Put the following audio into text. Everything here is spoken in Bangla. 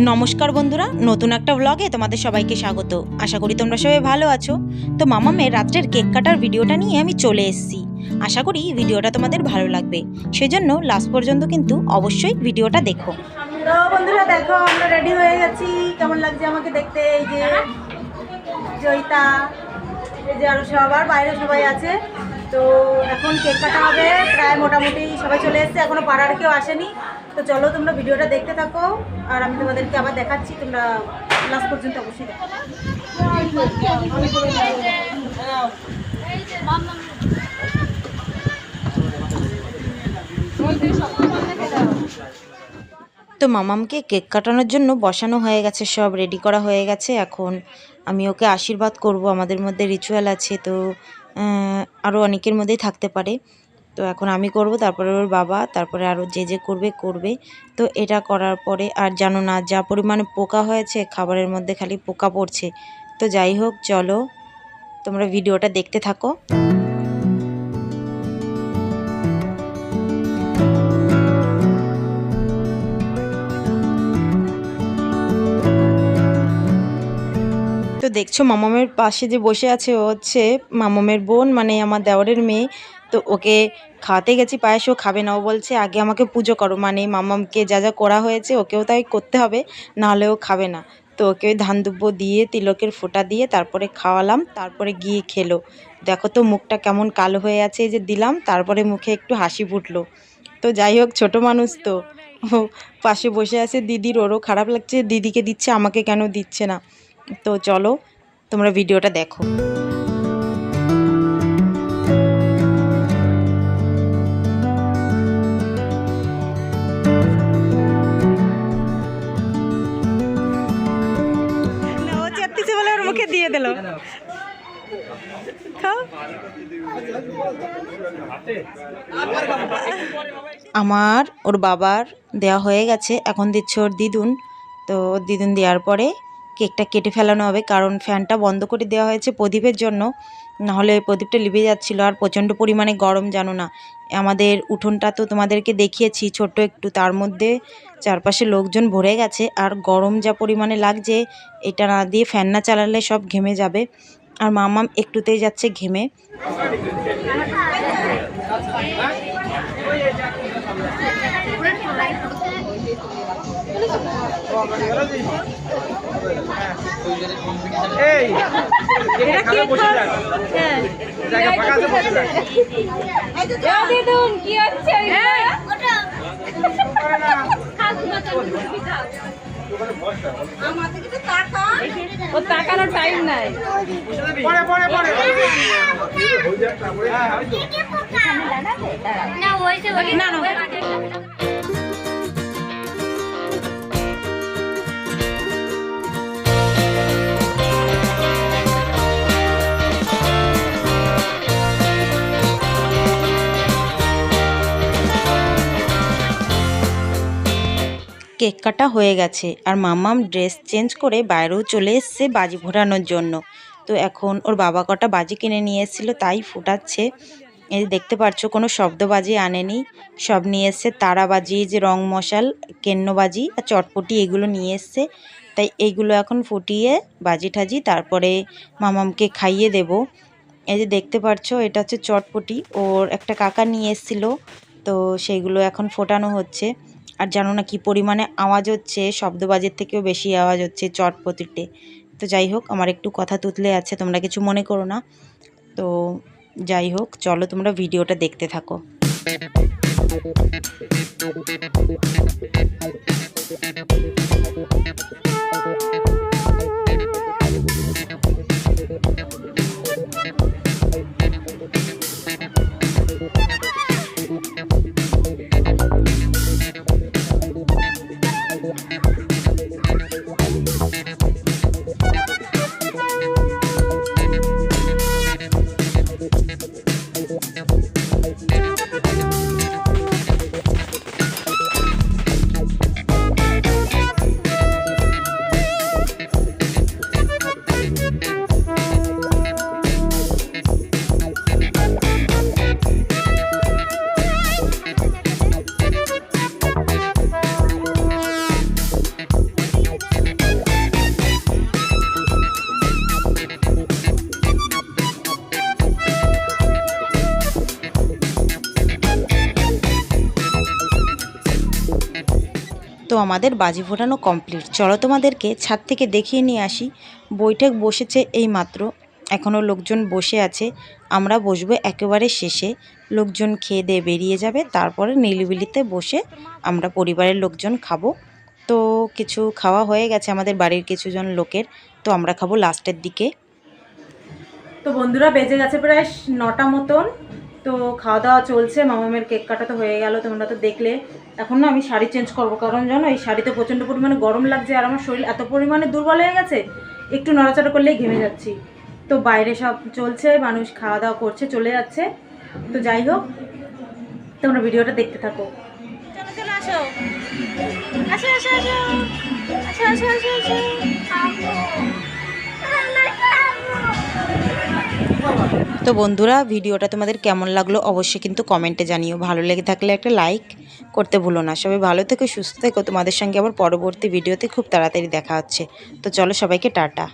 নমস্কার বন্ধুরা, নতুন একটা ব্লগে তোমাদের সবাইকে স্বাগত। আশা করি তোমরা সবাই ভালো আছো। তো মামামের রাত্রের কেক কাটার ভিডিওটা নিয়ে আমি চলে এসেছি। আশা করি ভিডিওটা তোমাদের ভালো লাগবে। সেজন্য লাস্ট পর্যন্ত কিন্তু অবশ্যই ভিডিওটা দেখো। তো বন্ধুরা, দেখো, আমরা রেডি হয়ে গেছি। কেমন লাগছে আমাকে দেখতে? এই যে জয়িতা, এই যে আরও সবার বাইরে সবাই আছে। তো এখন কেক কাটা হবে, প্রায় মোটামুটি সবাই চলে এসেছে, এখনও পাড়ার কেউ আসেনি। তো চলো তোমরা ভিডিওটা দেখতে থাকো, আর আমি তোমাদেরকে আবার দেখাচ্ছি, তোমরা লাস্ট পর্যন্ত অবশ্যই তো মামামকে কেক কাটানোর জন্য বসানো হয়ে গেছে, সব রেডি করা হয়ে গেছে। এখন আমি ওকে আশীর্বাদ করব, আমাদের মধ্যে রিচুয়াল আছে, তো আরও অনেকের মধ্যেই থাকতে পারে। তো এখন আমি করব, তারপরে ওর বাবা, তারপরে আরও যে যে করবে করবে। তো এটা করার পরে, আর জানো না, যা পরিমাণে পোকা হয়েছে, খাবারের মধ্যে খালি পোকা পড়ছে। তো যাই হোক, চলো তোমরা ভিডিওটা দেখতে থাকো। দেখছ, মামামের পাশে যে বসে আছে, ও হচ্ছে মামামের বোন মানে আমার দেওয়ারের মেয়ে। তো ওকে খাওয়াতে গেছি, পায়েস ও খাবে না। ও বলছে, আগে আমাকে পুজো করো। মানে মামামকে যা যা করা হয়েছে, ওকেও তাই করতে হবে, নাহলে ও খাবে না। তো ওকে ওই ধান দুব্বো দিয়ে, তিলকের ফোঁটা দিয়ে তারপরে খাওয়ালাম, তারপরে গিয়ে খেলো। দেখো তো মুখটা কেমন কালো হয়ে আছে যে দিলাম, তারপরে মুখে একটু হাসি ফুটলো। তো যাই হোক, ছোটো মানুষ তো। পাশে বসে আছে দিদির, ওরও খারাপ লাগছে, দিদিকে দিচ্ছে, আমাকে কেন দিচ্ছে না? তো চলো, তোমরা ভিডিওটা দেখো। দিয়ে দিল। আমার, ওর বাবার দেওয়া হয়ে গেছে, এখন দিচ্ছে ওর দিদুন। তো দিদুন দেওয়ার পরে কেকটা কেটে ফেলানো হবে, কারণ ফ্যানটা বন্ধ করে দেওয়া হয়েছে প্রদীপের জন্য। নাহলে প্রদীপটা লিভে যাচ্ছিল, আর প্রচণ্ড পরিমাণে গরম, জানো না। আমাদের উঠোনটা তো তোমাদেরকে দেখিয়েছি, ছোট্ট একটু, তার মধ্যে চারপাশে লোকজন ভরে গেছে, আর গরম যা পরিমাণে লাগছে, এটা না দিয়ে ফ্যান না চালালে সব ঘেমে যাবে। আর মামাম একটুতেই যাচ্ছে ঘেমে। এই হ্যাঁ। জায়গা ফাঁকা আছে বসে যাক। কি হচ্ছে ও তাকানোর টাইম নাই। পরে পরে পরে না না কেক কাটা হয়ে গেছে আর মাম্মাম ড্রেস চেঞ্জ করে বাইরেও চলে এসছে বাজি ফোটানোর জন্য। তো এখন ওর বাবা কটা বাজি কিনে নিয়ে এসেছিল, তাই ফুটাচ্ছে। এই দেখতে পাচ্ছ কোনো শব্দবাজি আনেনি। সব নিয়ে এসছে তারাবাজি যে রং মশাল কেন্নবাজি আর চটপটি, এগুলো নিয়ে এসছে। তাই এইগুলো এখন ফুটিয়ে বাজি ঠাজি, তারপরে মামামকে খাইয়ে দেব। এই যে দেখতে পাচ্ছ এটা হচ্ছে চটপটি। ওর একটা কাকা নিয়ে এসেছিল, তো সেইগুলো এখন ফোটানো হচ্ছে। আর জানো না কি পরিমাণে আওয়াজ হচ্ছে, শব্দবাজের থেকেও বেশি আওয়াজ হচ্ছে চটপতিতে তো যাই হোক, আমার একটু কথা তুতলে আছে, তোমরা কিছু মনে করো না। তো যাই হোক, চলো তোমরা ভিডিওটা দেখতে থাকো। তো আমাদের বাজি ফোটানো কমপ্লিট চলো তোমাদেরকে ছাদ থেকে দেখিয়ে নিয়ে আসি। বৈঠক বসেছে এই মাত্র এখনও লোকজন বসে আছে। আমরা বসবো একেবারে শেষে। লোকজন খেয়ে দিয়ে বেরিয়ে যাবে। তারপরে নিলিবিলিতে বসে আমরা পরিবারের লোকজন খাব। তো কিছু খাওয়া হয়ে গেছে আমাদের বাড়ির কিছুজন লোকের। তো আমরা খাব লাস্টের দিকে। তো বন্ধুরা, বেজে গেছে প্রায় নটা মতন। তো খাওয়া দাওয়া চলছে। মামামের কেক কাটা তো হয়ে গেল। তোমরা তো দেখলে। এখন না আমি শাড়ি চেঞ্জ করব। কারণ জানো, এই শাড়িতে প্রচণ্ড পরিমাণে গরম লাগছে আর আমার শরীর এত পরিমাণে দুর্বল হয়ে গেছে, একটু নড়াচড়া করলেই ঘেমে যাচ্ছি। তো বাইরে সব চলছে, মানুষ খাওয়া দাওয়া করছে, চলে যাচ্ছে। তো যাই হোক, তোমরা ভিডিওটা দেখতে থাকো। তো বন্ধুরা, ভিডিওটা তোমাদের কেমন লাগল অবশ্যই কিন্তু কমেন্টে জানিও। ভালো লেগে থাকলে একটা লাইক করতে ভুলো না। সবাই ভালো থেকো, সুস্থ থেকো। তোমাদের সঙ্গে আবার পরবর্তী ভিডিওতে খুব তাড়াতাড়ি দেখা হচ্ছে। তো চলো সবাইকে টাটা।